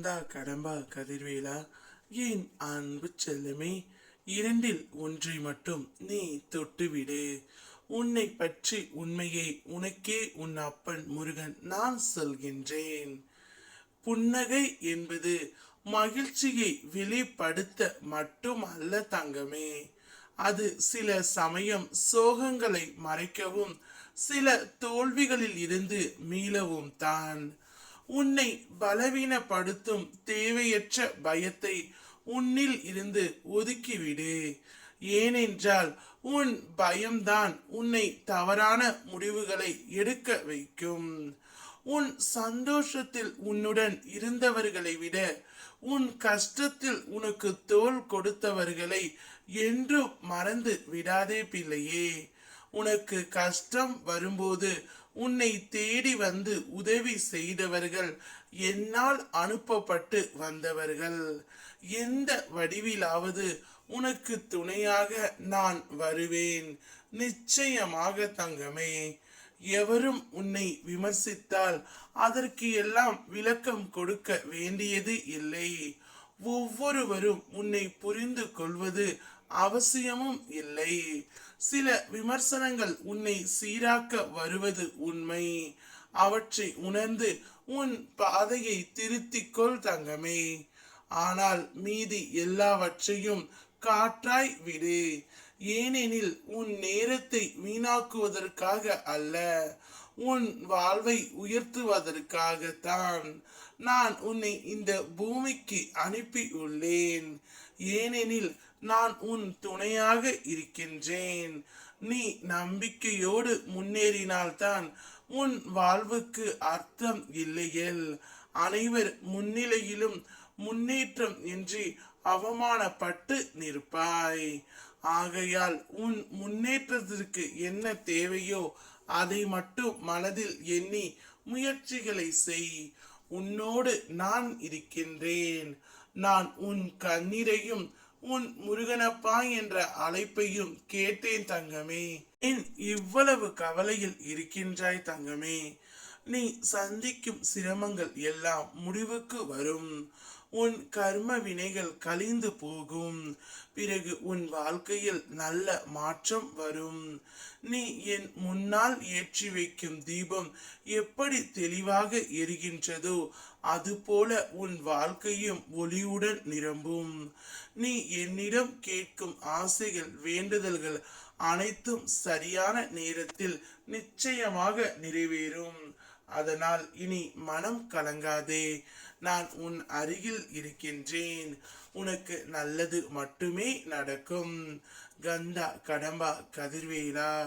இந்தா கடம்பா கதிர்வேலா என் அன்பு செல்லமே? இரண்டில் ஒன்றை மட்டும் நீ தொட்டுவிடு. உன்னை பற்றி உண்மையை உனக்கே உன் அப்பன் முருகன் நான் சொல்கின்றேன். புன்னகை என்பது மகிழ்ச்சியை வெளிப்படுத்த மட்டும் அல்ல தங்கமே. அது சில சமயம் சோகங்களை மறைக்கவும் சில தோல்விகளில் இருந்து மீளவும் தான். உன்னை பலவீனப்படுத்தும் தேவையற்ற பயத்தை உன்னில் இருந்து ஒதுக்கிவிடு. ஏனென்றால் உன் பயம்தான் உன்னை தவறான முடிவுகளை எடுக்க வைக்கும். உன் சந்தோஷத்தில் உன்னுடன் இருந்தவர்களை விட உன் கஷ்டத்தில் உனக்கு தோல் கொடுத்தவர்களை என்றும் மறந்து விடாதே பிள்ளையே. உனக்கு கஷ்டம் வரும்போது உன்னை தேடி வந்து உதவி செய்தவர்கள் என்னால் அனுப்பப்பட்டு வந்தவர்கள். எந்த வடிவிலாவது உனக்கு துணையாக நான் வருவேன். நிச்சயமாக தங்கமே எவரும் உன்னை விமர்சித்தால் அதற்கு எல்லாம் விளக்கம் கொடுக்க வேண்டியது இல்லை. ஒவ்வொருவரும் உன்னை புரிந்து கொள்வது அவசியமும் இல்லை. சில விமர்சனங்கள் உன்னை சீராக்க வருவது உண்மை. அவற்றை உணர்ந்து உன் பாதையை திருத்திக்கொள் தங்கமே. ஆனால் மீதி எல்லாவற்றையும் காற்றாய் விடு. ஏனெனில் உன் நேரத்தை வீணாக்குவதற்காக அல்ல உன் வாழ்வை உயர்த்துவதற்காகத்தான் நான் உன்னை இந்த பூமிக்கு அனுப்பி உள்ளேன் ஏனெனில் நான் உன் துணையாக இருக்கின்றேன். நீ நம்பிக்கையோடு முன்னேறினால்தான் உன் வாழ்வுக்கு அர்த்தம் இல்லையேல். அனைவர் முன்னிலையிலும் முன்னேற்றம் இன்றி அவமானப்பட்டு நிற்பாய். ஆகையால் உன் முன்னேற்றத்திற்கு என்ன தேவையோ அதை மட்டும் மனதில் எண்ணி முயற்சிகளை செய். உன்னோடு நான் இருக்கின்றேன். நான் உன் கண்ணீரையும் உன் முருகனப்பா என்ற அழைப்பையும் கேட்டேன் தங்கமே. என் இவ்வளவு கவலையில் இருக்கின்றாய் தங்கமே. நீ சந்திக்கும் சிரமங்கள் எல்லாம் முடிவுக்கு வரும். உன் கர்ம வினைகள் கழிந்து போகும். பிறகு உன் வாழ்க்கையில் நல்ல மாற்றம் வரும். நீ என் முன்னால் ஏற்றி வைக்கும் தீபம் எப்படி தெளிவாக எரிகின்றதோ அதுபோல உன் வாழ்க்கையும் ஒளியுடன் நிரம்பும். நீ என்னிடம் கேட்கும் ஆசைகள் வேண்டுதல்கள் அனைத்தும் சரியான நேரத்தில் நிச்சயமாக நிறைவேறும். அதனால் இனி மனம் கலங்காதே. நான் உன் அருகில் இருக்கின்றேன். உனக்கு நல்லது மட்டுமே நடக்கும். கந்தா கடம்பா கதிர்வேலா.